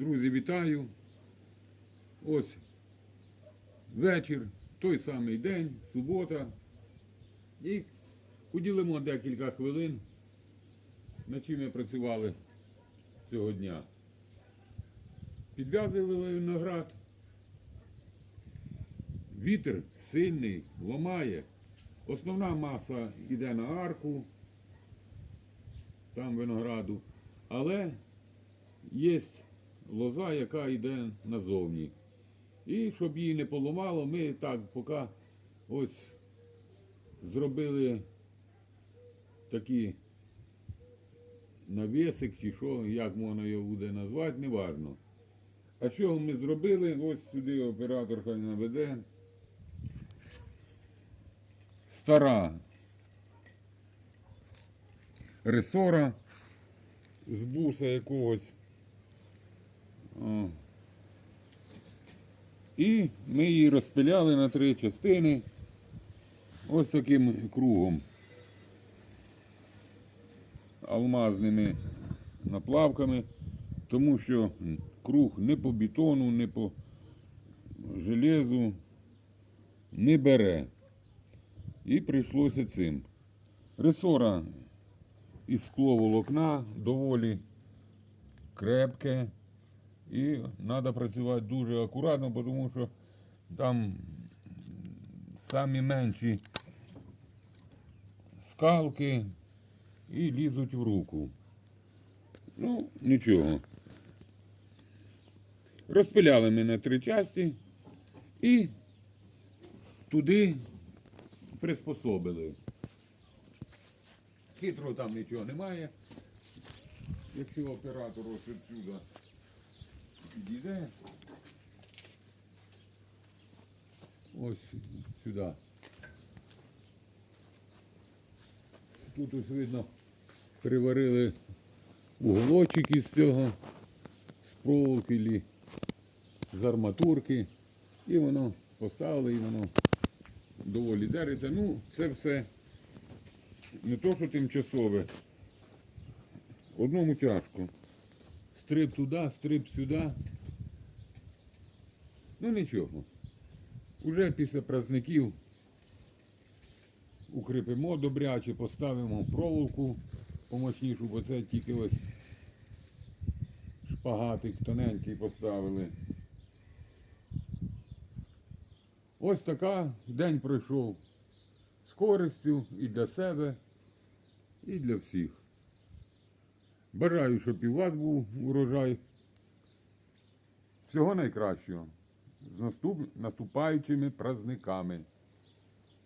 Друзі, вітаю. Ось вечір, той самий день, субота. І поділимо декілька хвилин, над чим ми працювали цього дня. Підв'язували виноград. Вітер сильний, ламає. Основна маса йде на арку, там винограду, але є лоза, яка йде назовні. І щоб її не поламало, ми так поки ось зробили такі навісик чи що, як можна його буде назвати, неважно. А що ми зробили? Ось сюди оператор хай наведе. Стара ресора з буса якогось. І ми її розпиляли на три частини ось таким кругом. Алмазними наплавками, тому що круг не по бетону, не по железу не бере. І прийшлося цим. Ресора із скловолокна доволі крепке. І треба працювати дуже акуратно, тому що там самі менші скалки і лізуть в руку. Ну, нічого. Розпиляли ми на три часті і туди приспособили. Хитро там нічого немає. Якщо оператор ось відсюди підійде. Ось сюди. Тут ось видно приварили уголочок із цього, з проволоки з арматурки. І воно поставили, і воно доволі держиться. Ну, це все не то, що тимчасове. Одному тяжко. Стриб туди, стриб сюди. Ну нічого. Уже після праздників укріпимо добряче, поставимо проволоку помощнішу, бо це тільки ось шпагатик тоненький поставили. Ось така день пройшов з користю і для себе, і для всіх. Бажаю, щоб і у вас був урожай. Всього найкращого. З наступ... наступаючими праздниками.